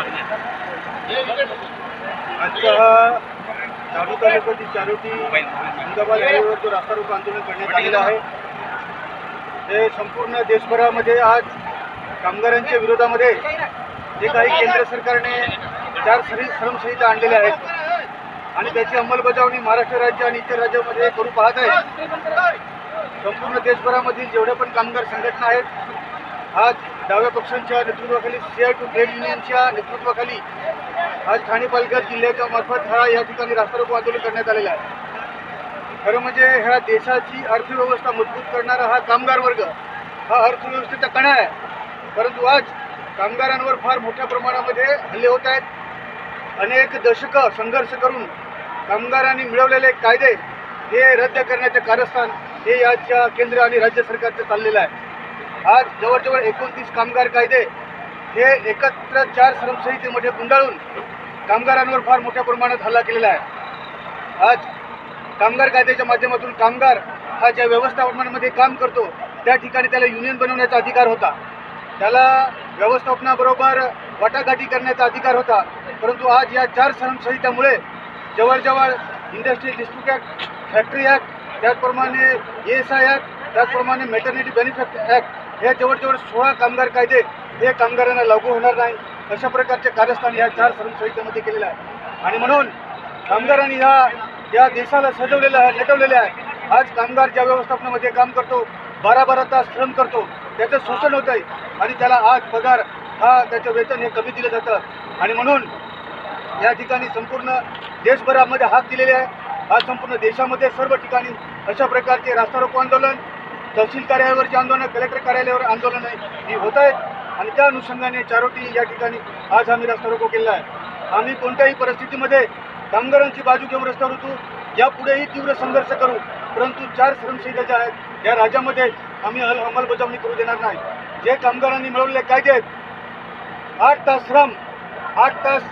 मागण्या आजचा चालू तालुक्यातील चारोटी अहमदाबाद हायवेवर जो रास्ता रोको आंदोलन करण्यात आलेलं आहे. ते संपूर्ण देशभरामध्ये आज कामगारांच्या विरोधामध्ये जे काही केंद्र सरकारने चार सरी श्रमसंहिता आणलेल्या आहेत आणि त्याची अंमलबजावणी महाराष्ट्र राज्य आणि इतर राज्यामध्ये करू पाहत आहे संपूर्ण देशभरामधील जेवढ्या पण कामगार संघटना आहेत आज डाव्या पक्षांच्या नेतृत्वाखाली सीआय टू ट्रेड युनियनच्या नेतृत्वाखाली आज ठाणे पालघर जिल्ह्याच्या मार्फत हा या ठिकाणी रास्ता रोको आंदोलन करण्यात आलेला आहे. खरं म्हणजे ह्या देशाची अर्थव्यवस्था मजबूत करणारा हा कामगार वर्ग हा अर्थव्यवस्थेचा कणा आहे. परंतु आज कामगारांवर फार मोठ्या प्रमाणामध्ये हल्ले होत आहेत. अनेक दशकं संघर्ष करून कामगारांनी मिळवलेले कायदे हे रद्द करण्याचे कारस्थान हे याच्या केंद्र आणि राज्य सरकारचं चाललेलं आहे. आज जवळजवळ एकोणतीस कामगार कायदे हे एकत्र चार श्रमसंहितेमध्ये गुंडाळून कामगारांवर फार मोठ्या प्रमाणात हल्ला केलेला आहे. आज कामगार कायद्याच्या माध्यमातून कामगार हा ज्या व्यवस्थापनामध्ये काम करतो त्या ठिकाणी त्याला युनियन बनवण्याचा अधिकार होता. त्याला व्यवस्थापनाबरोबर वाटाघाटी करण्याचा अधिकार होता. परंतु आज या चार श्रमसंहितामुळे जवळजवळ industrial district act factory act त्याचप्रमाणे एस आय ॲक्ट त्याचप्रमाणे मेटर्निटी बेनिफिट ॲक्ट हे जवळजवळ सोळा कामगार कायदे हे कामगारांना लागू होणार नाही. अशा प्रकारचे कार्यस्थान या चार संहितेमध्ये केलेलं आहे. आणि म्हणून कामगारांनी ह्या या देशाला सजवलेलं आहे नटवलेलं आहे. आज कामगार ज्या व्यवस्थापनामध्ये काम करतो बारा बारा तास श्रम करतो त्याचं शोषण होत आहे आणि त्याला आज पगार हा त्याचं वेतन हे कमी दिलं जातं. आणि म्हणून या ठिकाणी संपूर्ण देशभरामध्ये हात दिलेले आहे. आज संपूर्ण देशामध्ये सर्व ठिकाणी अशा प्रकारचे रास्ता रोको आंदोलन तहसील कार्यालयावरची आंदोलन कलेक्टर कार्यालयावर आंदोलन ही होत आहेत. आणि त्या अनुषंगाने चारोटी या ठिकाणी आज आम्ही रस्ता रोको केलेला आहे. आम्ही कोणत्याही परिस्थितीमध्ये कामगारांची बाजू घेऊन रस्त्यावर होतो यापुढेही तीव्र संघर्ष करू परंतु चार श्रमसंहिता ज्या आहेत या राज्यामध्ये आम्ही अल- अंमलबजावणी करू देणार नाही. जे कामगारांनी मिळवलेले कायदे आहेत आठ तास श्रम आठ तास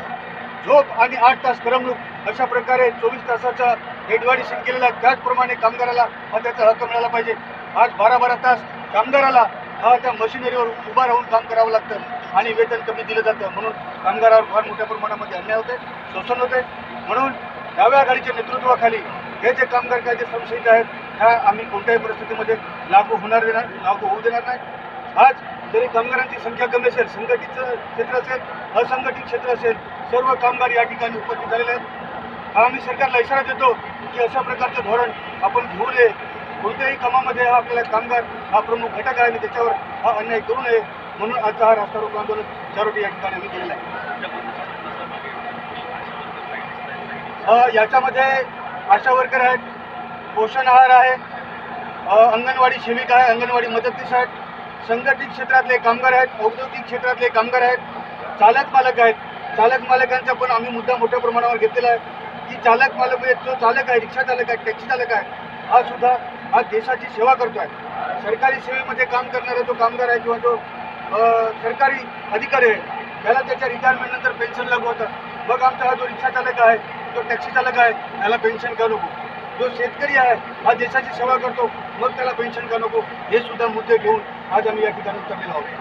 झोप आणि आठ तास करमणूक अशा प्रकारे चोवीस तासाचं एडवाडिशन केलेलं आहे. त्याचप्रमाणे कामगाराला हा त्याचा हक्क मिळाला पाहिजे. आज बारा बारा तास कामगाराला हा त्या मशिनरीवर उभा राहून काम करावं लागतं आणि वेतन कमी दिलं जातं. म्हणून कामगारावर फार मोठ्या प्रमाणामध्ये अन्याय होते शोषण होते म्हणून डाव्या आघाडीच्या नेतृत्वाखाली हे जे कामगार कायदे संशयित आहेत ह्या आम्ही कोणत्याही परिस्थितीमध्ये लागू होणार देणार लागू होऊ देणार नाही. आज जरी कामगारांची संख्या कमी असेल संघटित क्षेत्र असेल असंघटित क्षेत्र असेल सर्व कामगार या ठिकाणी उपस्थित झालेले आहेत. हा आम्ही सरकारला इशारा देतो की अशा प्रकारचं धोरण आपण घेऊ नये. कोणत्याही कामामध्ये हा आपल्याला कामगार हा प्रमुख घटक आहे आणि त्याच्यावर हा अन्याय करू नये म्हणून आजचा हा रास्ता रोको आंदोलन चारोटी या ठिकाणी आम्ही केलेला आहे. याच्यामध्ये आशा वर्कर आहेत पोषण आहार आहे अंगणवाडी सेविका आहे अंगणवाडी मदतनीस आहेत संघटित क्षेत्रातले कामगार आहेत औद्योगिक क्षेत्रातले कामगार आहेत चालक मालक आहेत. चालक मालकांचा पण आम्ही मुद्दा मोठ्या प्रमाणावर घेतलेला आहे. की चालक मालक म्हणजे जो चालक आहे रिक्षा चालक आहे टॅक्सी चालक आहे हा सुद्धा हा देशाची सेवा करतो आहे सरकारी सेवेमध्ये काम करणारा जो कामगार आहे किंवा जो सरकारी अधिकारी आहे त्याला त्याच्या रिटायरमेंटनंतर पेन्शन लागू होतात मग आमचा हा जो रिक्षा चालक आहे जो टॅक्सी चालक आहे त्याला पेन्शन का नको? जो शेतकरी आहे हा देशाची सेवा करतो मग त्याला पेन्शन का नको? हे सुद्धा मुद्दे घेऊन आज आम्ही या ठिकाणी उतरलेलो आहोत.